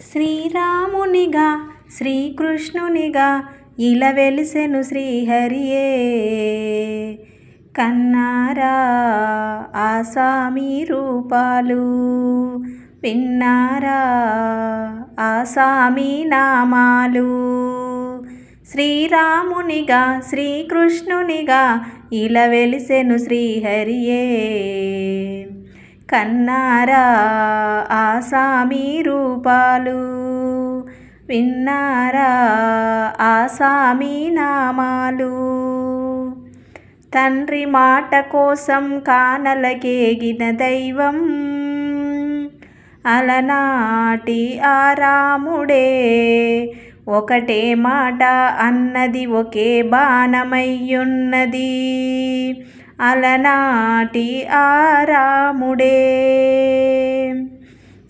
శ్రీరామునిగా శ్రీకృష్ణునిగా ఇలా వెలిసెను శ్రీహరియే. కన్నారా ఆ స్వామి రూపాలు విన్నారా ఆ స్వామి నామాలు. శ్రీరామునిగా శ్రీకృష్ణునిగా ఇలా వెలిసెను శ్రీహరియే. కన్నారా? ఆసామీ రూపాలు విన్నారా? ఆసామీ నామాలు తండ్రి మాట కోసం కానలకేగిన దైవం అలనాటి ఆ రాముడే. ఒకటే మాట అన్నది ఒకే బాణమయ్యున్నది అలనాటి ఆరాముడే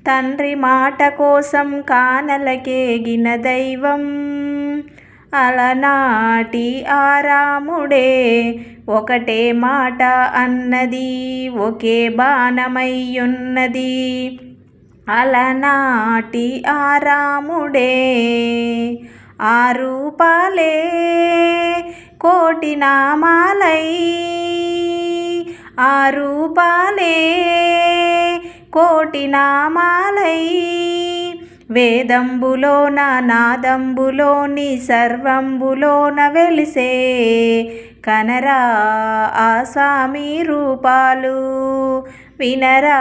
తండ్రి మాట కోసం కానలకేగిన దైవం. అలనాటి ఆరాముడే ఒకటే మాట అన్నది ఒకే బాణమయ్యున్నది. అలనాటి ఆరాముడే ఆ రూపాలే కోటి నామాలై ఆ రూపాలే కోటి నామాలై వేదంబులోన నాదంబులోని సర్వంబులోన వెలిసే కనరా ఆ స్వామి రూపాలు వినరా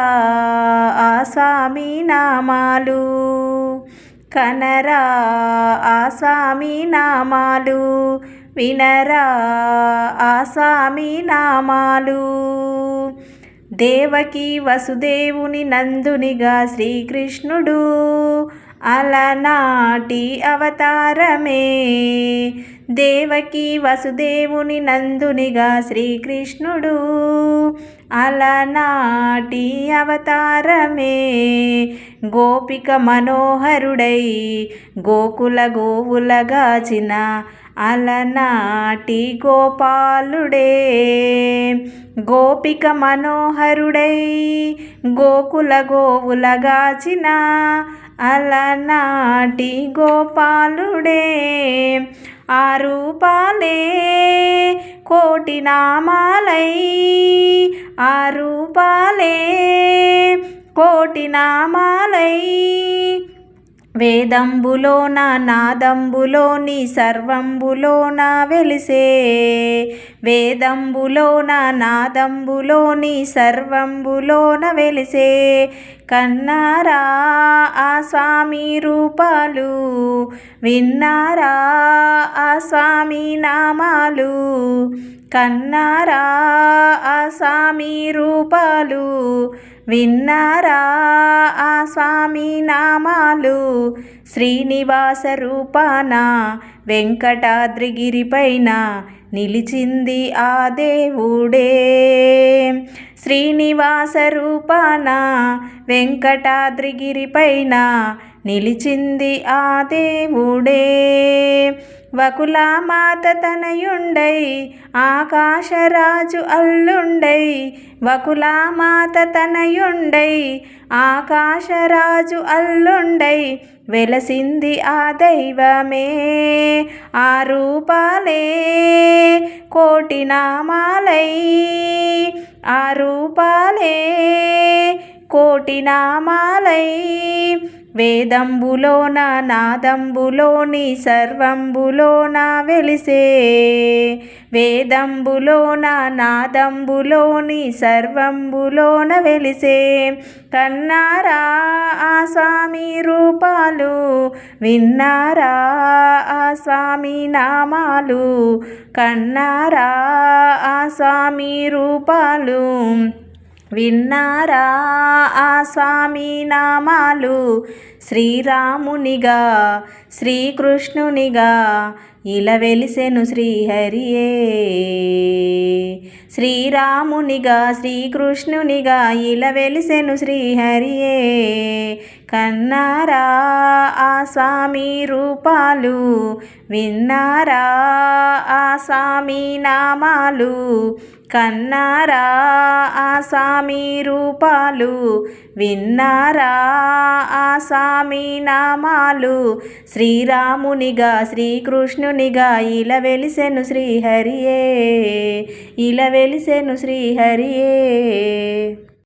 ఆ స్వామి నామాలు కనరా ఆ స్వామి నామాలు వినరా ఆసామి నామాలు. దేవకి వసుదేవుని నందునిగా శ్రీకృష్ణుడు అలనాటి అవతారమే. దేవకి వసుదేవుని నందునిగా శ్రీకృష్ణుడు అలనాటి అవతారమే. గోపిక మనోహరుడై గోకుల గోవులగాచిన అలనాటి గోపాలుడే గోపిక మనోహరుడై గోకుల గోవులగాచిన అలనాటి గోపాలుడే. ఆ రూపాలే కోటి నామాలై ఆ రూపాలే కోటి నామాలై వేదంబులోన నాదంబులోని సర్వంబులోన వెలిసే. వేదంబులోన నాదంబులోని సర్వంబులోన వెలిసే. కన్నారా? ఆ స్వామి రూపాలు విన్నారా? ఆ స్వామి నామాలు కన్నారా? ఆ స్వామి రూపాలు విన్నారా? ఆ స్వామి నామాలు శ్రీనివాస రూపాన వెంకటాద్రిగిరిపైన నిలిచింది ఆ దేవుడే. శ్రీనివాస రూపాన వెంకటాద్రిగిరిపైన నిలిచింది ఆ దేవుడే. వకులామాత తనయుండై ఆకాశరాజు అల్లుండై వకులామాత తనయుండై ఆకాశరాజు అల్లుండై వెలసింది ఆ దైవమే. ఆ రూపాలే కోటి నామాలై ఆ రూపాలే కోటి నామాలై వేదంబులోన నాదంబులోని సర్వంబులోన వెలిసే. వేదంబులోన నాదంబులోని సర్వంబులోన వెలిసే. కన్నారా ఆ స్వామి రూపాలు విన్నారా ఆ స్వామి నామాలు కన్నారా ఆ స్వామి రూపాలు విన్నారా ఆ స్వామి నామాలు? శ్రీరామునిగా శ్రీకృష్ణునిగా ఇలా వెలిసెను శ్రీహరియే. శ్రీరామునిగా శ్రీకృష్ణునిగా ఇలా వెలిసెను శ్రీహరియే. కన్నారా ఆ స్వామి రూపాలు విన్నారా ఆ స్వామి నామాలు కన్నారా ఆ స్వామి రూపాలు విన్నారా ఆ స్వామి నామాలు శ్రీరామునిగా శ్రీకృష్ణుని శ్రీకృష్ణునిగా ఇలా వెలిసెను శ్రీహరియే ఇలా వెలిసెను శ్రీహరియే.